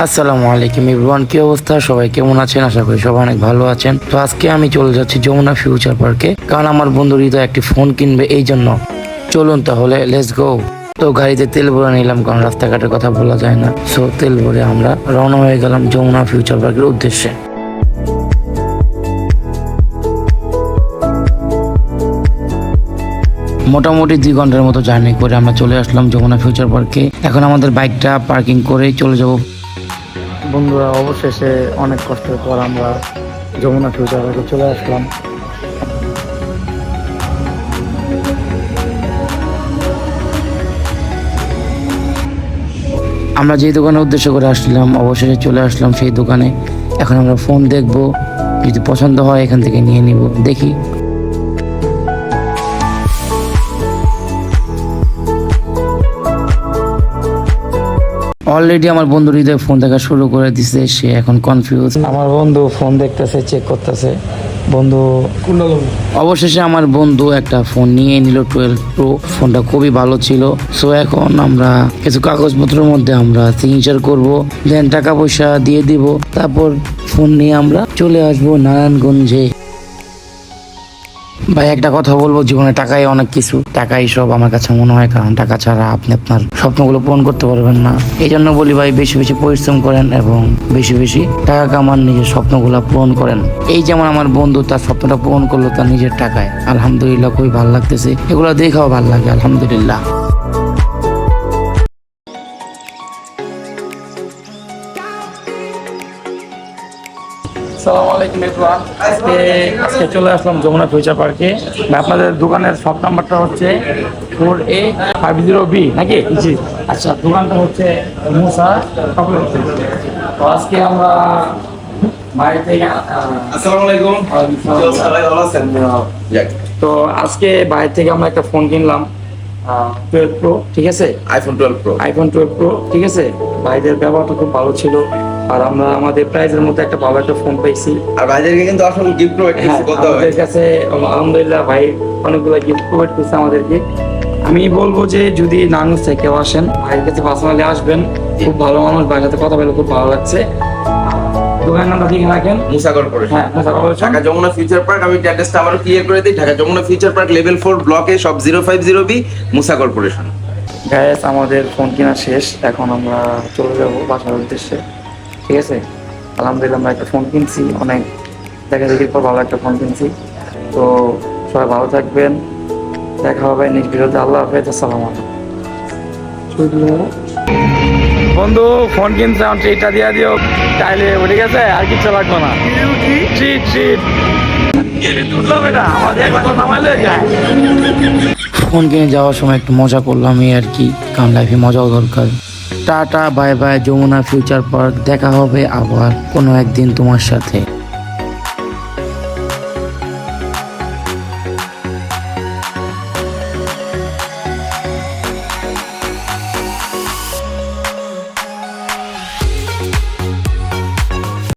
আসসালামু আলাইকুম ইব্রান কি অবস্থা? সবাই কেমন আছেন? আশা করি সবাই অনেক ভালো আছেন। তো আজকে আমি চলে যাচ্ছি যমুনা ফিউচার পার্কে কারণ আমার বন্ধু হৃদয় একটি ফোন কিনবে, এই জন্য। চলুন তাহলে লেটস গো তো গাড়িতে তেল ভরে নিলাম, কারণ রাস্তাঘাটের কথা বলা যায় না। সো তেল ভরে আমরা রওনা হয়ে গেলাম যমুনা ফিউচার পার্কের উদ্দেশ্যে। মোটামুটি দুই ঘণ্টার মতো জার্নি করে আমরা চলে আসলাম যমুনা ফিউচার পার্কে এখন আমাদের বাইকটা পার্কিং করে চলে যাব। বন্ধুরা, অবশেষে অনেক কষ্টের পর আমরা যমুনা ফিউচার চলে আসলাম। আমরা যে দোকানে উদ্দেশ্য করে আসলাম অবশেষে চলে আসলাম সেই দোকানে। এখন আমরা ফোন দেখব, যদি পছন্দ হয় এখান থেকে নিয়ে নিব। দেখি। অলরেডি আমার বন্ধু হৃদয় ফোন দেখা শুরু করে দিছে সে এখন কনফিউজ আমার বন্ধু ফোন দেখতেছে চেক করতেছে। বন্ধু অবশেষে আমার বন্ধু একটা ফোন নিয়ে নিল টুয়েলভ প্রো ফোনটা খুবই ভালো ছিল। সো এখন আমরা কিছু কাগজপত্রের মধ্যে আমরা সিগনেচার করব দেন টাকা পয়সা দিয়ে দিব। তারপর ফোন নিয়ে আমরা চলে আসব নারায়ণগঞ্জে। ভাই, একটা কথা বলব, জীবনে টাকাই অনেক কিছু। টাকাই সব আমার কাছে মনে হয়, কারণ টাকা ছাড়া আপনি আপনার স্বপ্নগুলো পূরণ করতে পারবেন না। এই জন্য বলি ভাই, বেশি বেশি পরিশ্রম করেন এবং বেশি বেশি টাকা কামান, নিজের স্বপ্নগুলো পূরণ করেন। এই যেমন আমার বন্ধু, তার স্বপ্নটা পূরণ করল তার নিজের টাকায়। আলহামদুলিল্লাহ, খুবই ভালো লাগতেছে। এগুলো দেখাও ভালো লাগে, আলহামদুলিল্লাহ। সালাম আলাইকুম এভরিওয়ান। আজকে আজকে চলে আসলাম যমুনা ফিউচার পার্কে। আপনাদের দোকানের শপ নাম্বারটা হচ্ছে four A five zero B নাকি? জি। আচ্ছা দোকানটা হচ্ছে মুসা চকলেট তো আজকে আমরা বাইরে থেকে আসসালামু আলাইকুম। ভালো আছেন? তো আজকে বাইরে থেকে আমরা একটা ফোন কিনলাম টুয়েলভ প্রো ঠিক আছে? IPhone 12 pro iPhone twelve pro ঠিক আছে? ভাইদের ব্যবহারটা খুব ভালো ছিল। আর আমরা আমাদের প্রাইজের মধ্যে একটা ভালো একটা ফোন পাইছি। আর ভাইদেরকে কিন্তু আসলে গিফট প্রোভাইড হ্যাঁ হবে। আমাদের কাছে আলহামদুলিল্লাহ ভাই অনেকগুলো গিফট প্রোভাইড করছে আমাদেরকে। আমি বলব যে যদি নানুর থেকে আসেন ভাইয়ের কাছে পার্সোনালি আসবেন খুব ভালো মানুষ ভাইয়ের সাথে কথা বলে খুব ভালো লাগছে। দোকান নামটা লিখে রাখেন। মুসা কর্পোরেশন হ্যাঁ Musa corporation. Dhaka Jamuna future park আমি অ্যাড্রেসটা আবারও ক্লিয়ার করে দিই। Dhaka Jamuna future park level four ব্লকে সব zero five zero B Musa corporation gas আমাদের ফোন কেনা শেষ। এখন আমরা চলে যাব বাসার উদ্দেশ্যে। ঠিক আছে? আলহামদুলিল্লাহ আমরা একটা ফোন কিনছি অনেক দেখা দেখির পর ভালো একটা ফোন কিনছি। তো সবাই ভালো থাকবেন দেখা হবে নেক্সট ভিডিওতে। আল্লাহ হাফেজ আসসালামু আলাইকুম। বন্ধু ফোন কিনছে আমার ট্রিটটা দিয়ে দিও। তাইলে ঠিক আছে আর কিছু লাগবে না। ট্রিট ট্রিট ফোন কিনে যাওয়ার সময় একটু মজা করলাম এই আর কি। কারণ লাইফে মজাও দরকার। Tata bye bye Jamuna future park দেখা হবে আবার কোনো একদিন তোমার সাথে।